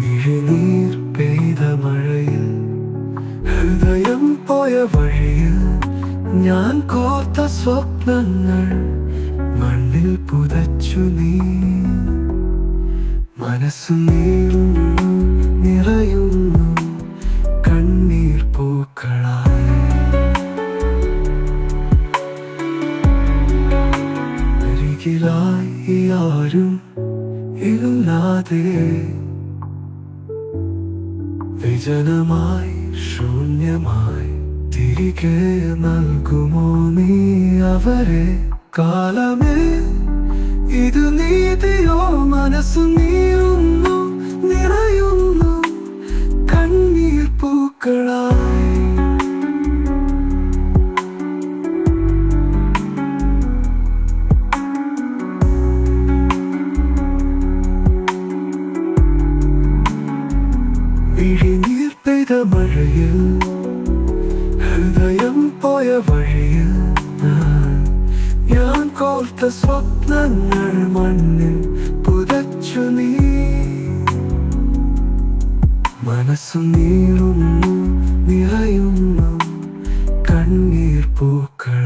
മിഴിനീർ പെയ്ത മഴയിൽ ഹൃദയം പോയ വഴിയിൽ ഞാൻ കോർത്ത സ്വപ്നങ്ങൾ മണ്ണിൽ പുതച്ചു നീ. മനസ്സു നീറുന്നു നിറയുന്നു കണ്ണീർ പൂക്കളായി. അരികിലായി ആരും ഇല്ലാതെ വിജനമായി ശൂന്യമായി തിരികെ നൽകുമോ നീ അവരെ? കാലമേ ഇത് നീതിയോ? മനസ്സു നീറുന്നു നിറയുന്നു. കണ്ണീർ പൂക്കളായി വിഴിനീർ പെയ്ത മഴയിൽ ഹൃദയം പോയ വഴിയിൽ ഞാൻ കോർത്ത സ്വപ്നങ്ങൾ മണ്ണിൽ പുതച്ചു നീ. മനസ്സു നീറുന്നു നിറയുന്നു കണ്ണീർ പൂക്കൾ